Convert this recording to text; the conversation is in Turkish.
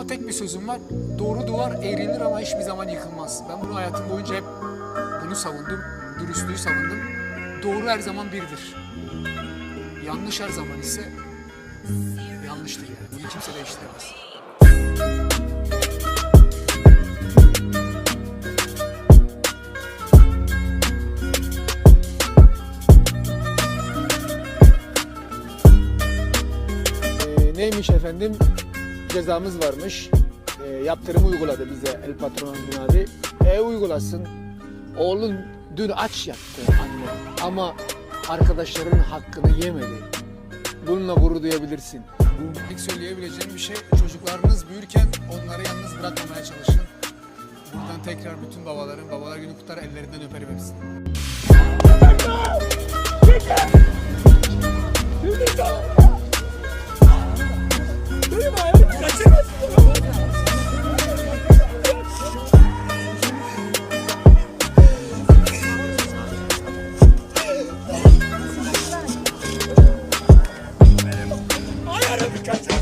Ama tek bir sözüm var. Doğru duvar eğrilir ama hiçbir zaman yıkılmaz. Ben bunu hayatım boyunca hep bunu savundum. Dürüstlüğü savundum. Doğru her zaman birdir. Yanlış her zaman ise yanlıştır yani. Bunu kimse değiştiremez. Ee, neymiş efendim? Cezamız varmış. Ee, yaptırım uyguladı bize el patron Gün abi. E uygulasın. Oğlun dün aç yattı anne ama arkadaşlarının hakkını yemedi. Bununla gurur duyabilirsin. Bu ilk söyleyebileceğim bir şey çocuklarınız büyürken onları yalnız bırakmamaya çalışın. Buradan tekrar bütün babaların babalar günü kutlar ellerinden öperim hepsini. Africa.